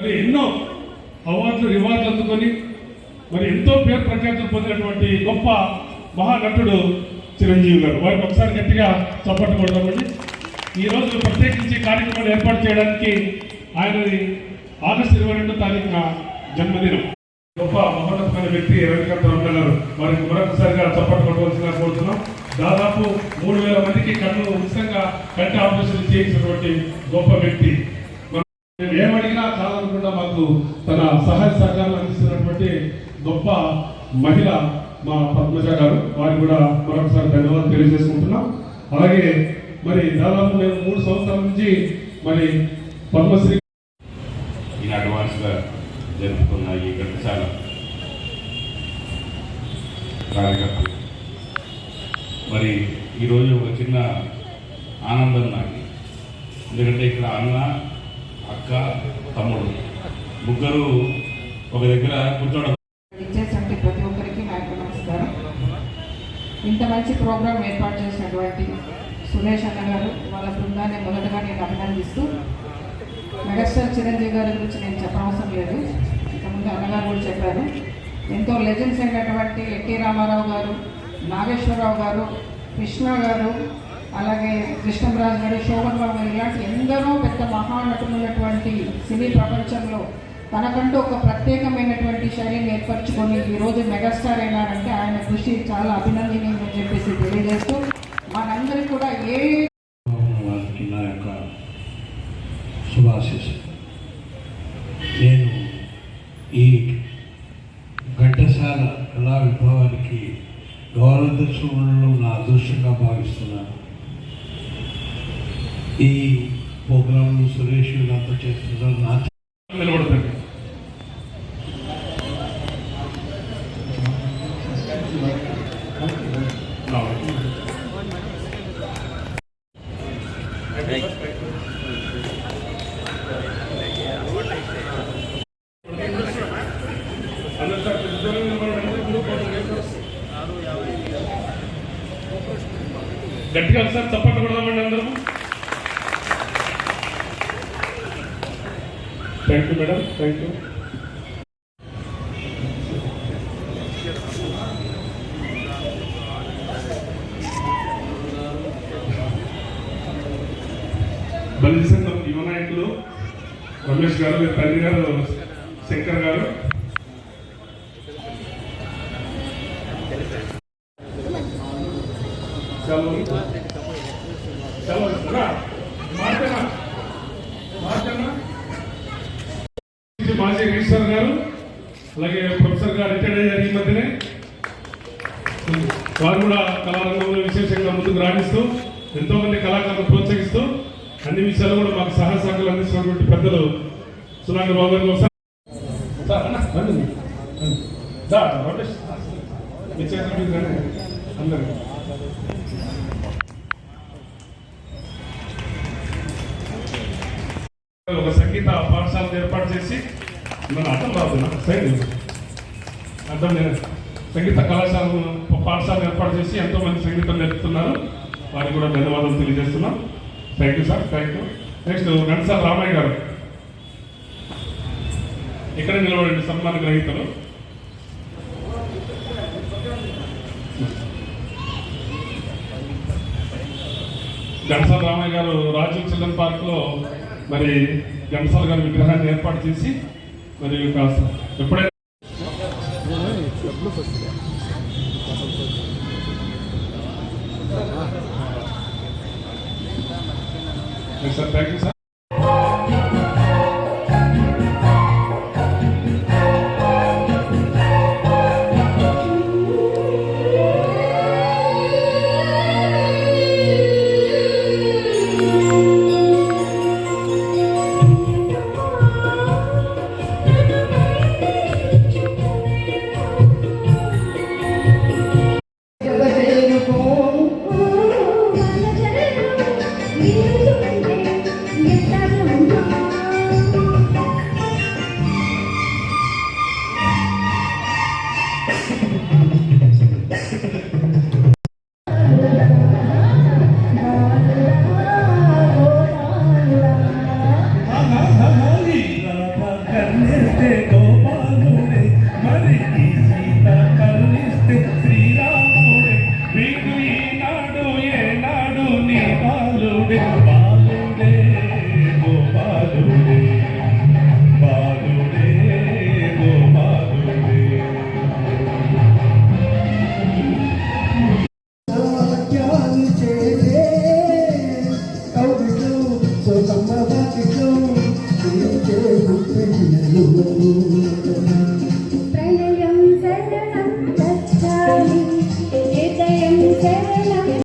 మరి ఎన్నో అవార్డులు రివార్డులు అందుకొని మరి ఎంతో పేరు ప్రఖ్యాతులు పొందినటువంటి గొప్ప మహానటుడు చిరంజీవి గారు. వారికి ఒకసారి గట్టిగా చప్పట్లు కొడదామండి. ఈ రోజు ప్రత్యేకించి కార్యక్రమాలు ఏర్పాటు చేయడానికి ఆయనది ఆగస్టు ఇరవై రెండో తారీఖున జన్మదినం. గొప్ప మహోన్నతమైన వ్యక్తి వెంకటరావు గారు. వారికి మరొకసారిగా చప్పట్లు కొట్టవలసిన కోరుతున్నాం. దాదాపు మూడు వేల మందికి కన్ను ఉచితంగా కంటి ఆపరేషన్ చేయించినటువంటి గొప్ప వ్యక్తి. ఏమని ఏదైనా కాదనకుండా మాకు తన సహాయ సహకారాలు అందిస్తున్నటువంటి గొప్ప మహిళ మా పద్మజ గారు. వారికి కూడా మరొకసారి ధన్యవాదాలు తెలియజేసుకుంటున్నాం. అలాగే మరి దాదాపు మేము మూడు సంవత్సరాల నుంచి మరి పద్మశ్రీ ఈయన అడ్వాన్స్గా జరుపుకున్న ఈ ఘంటసాల కార్యకర్తలు. మరి ఈరోజు ఒక చిన్న ఆనందం నాకు. ఎందుకంటే ఇక్కడ అన్న అక్క తమ్ముడు. ముగ్గురు ఒక దగ్గర కూర్చోడం. ఇచ్చేసంటే ప్రతి ఒక్కరికి నా నమస్కారం. ఇంత మంచి ప్రోగ్రాం ఏర్పాటు చేసినటువంటి సురేష్ అన్న గారు వాళ్ళ బృందాన్ని మొదటగా నేను అభినందిస్తూ మెగాస్టార్ చిరంజీవి గారి గురించి నేను చెప్పనవసరం లేదు. ఇంతకుముందు అన్నగారు కూడా చెప్పారు. ఎంతో లెజెండ్స్ అయినటువంటి ఎన్టీ రామారావు గారు నాగేశ్వరరావు గారు కృష్ణ గారు అలాగే కృష్ణరాజు గారు శోభన్ బాబు గారు ఇలాంటి ఎందరో పెద్ద మహానటులున్నటువంటి సినీ ప్రపంచంలో తనకంటూ ఒక ప్రత్యేకమైనటువంటి శైలిని ఏర్పరచుకొని ఈరోజు మెగాస్టార్ అయినారంటే ఆయన కృషి చాలా అభినందనీయం అని చెప్పేసి తెలియజేస్తూ మనందరికీ కూడా ఏ వారికి నా యొక్క శుభాశీస్సు నేను ఈ ఘంటసాల కళా విభావానికి గౌరవదర్శనంలో నా అదృష్టంగా భావిస్తున్నాను. ఈ ప్రోగ్రామ్ సురేష్ వీళ్ళంతా చేస్తున్నారు. నా నిలబడుతుంది గట్టిగా సార్ చప్పట్లు కొడదామండి అందరూ. Thank you madam thank you బలి సంఘం యువ నాయకులు రమేష్ గారు తండ్రి గారు శంకర్ గారు. చలో మాజీ రిజిస్టర్ గారు అలాగే ప్రొఫెసర్ గారు రిటైర్డ్ అయ్యారు ఈ మధ్యనే. వారు కూడా కళారంగంలో విశేషంగా ముందుకు రాణిస్తూ ఎంతో మంది కళాకారులను ప్రోత్సహిస్తూ అన్ని విషయాలు కూడా మాకు సహాయ సహకారాలు అందిస్తున్నటువంటి పెద్దలు సునాగర్ బాబు గారు ఒకసారి. అందరూ. ఒక సంగీత పాఠశాలను ఏర్పాటు చేసి మన అర్థం రాదు సైన్ అర్థం లేదు. సంగీత కళాశాల పాఠశాల ఏర్పాటు చేసి ఎంతోమంది సంగీతం నేర్పుతున్నారు. వారికి కూడా ధన్యవాదాలు తెలియజేస్తున్నాం. Thank you sir thank you next Ghantasala Ramayya garu. ఇక్కడ నిలబడండి సన్మాన గ్రహీతలు ఘనసాల రామయ్య గారు రాజీవ్ చిల్డ్రన్ పార్క్లో మరి ఘనసాల గారి విగ్రహాన్ని ఏర్పాటు చేసి మరి కాస్త ఎప్పుడైనా sir thank you sir You.